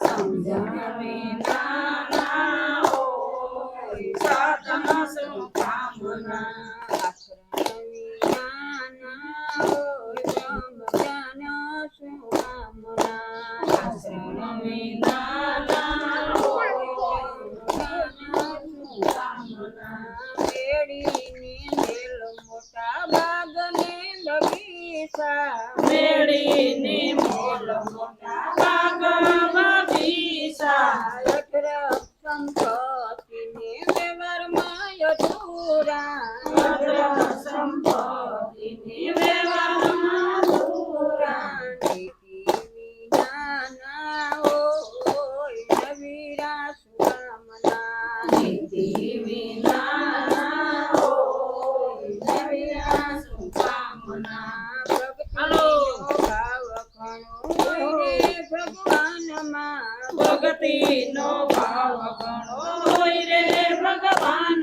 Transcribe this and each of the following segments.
સમજાવે ના ના હોય સાતમ સુકામના મેળીને મોલ મોટા ભાગમાં પીસા રક્ષણ પતિને દેવરમાં યચુરા સંપતિને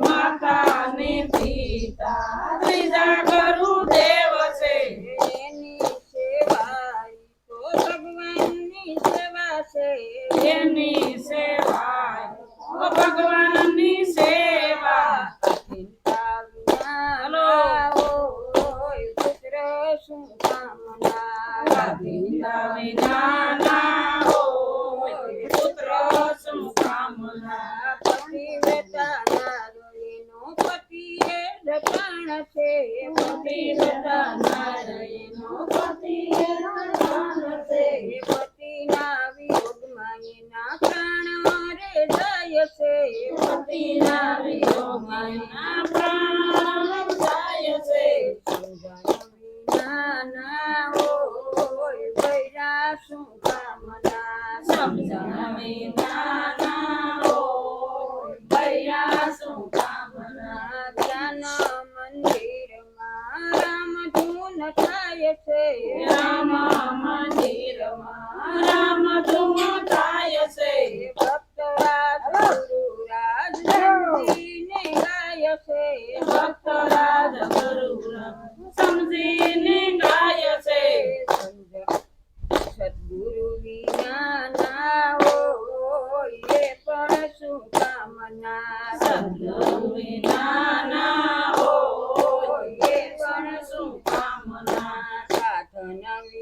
Mata છે જાય છે. પતિના વિયોગમાં એના પ્રાણ જાય છે. ના હોય વૈરા આવે છે રામ મંદિરમાં, રામ ધૂમ થાય છે. ભક્તરાજ ગુરુરાજ સમજીને ગાય છે ભક્તરાજ સદગુરુ વિના ના હોય પણ શું કામના? સદગુરુ વિના ના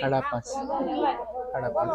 સાડા પાંચ સાડા પાંચ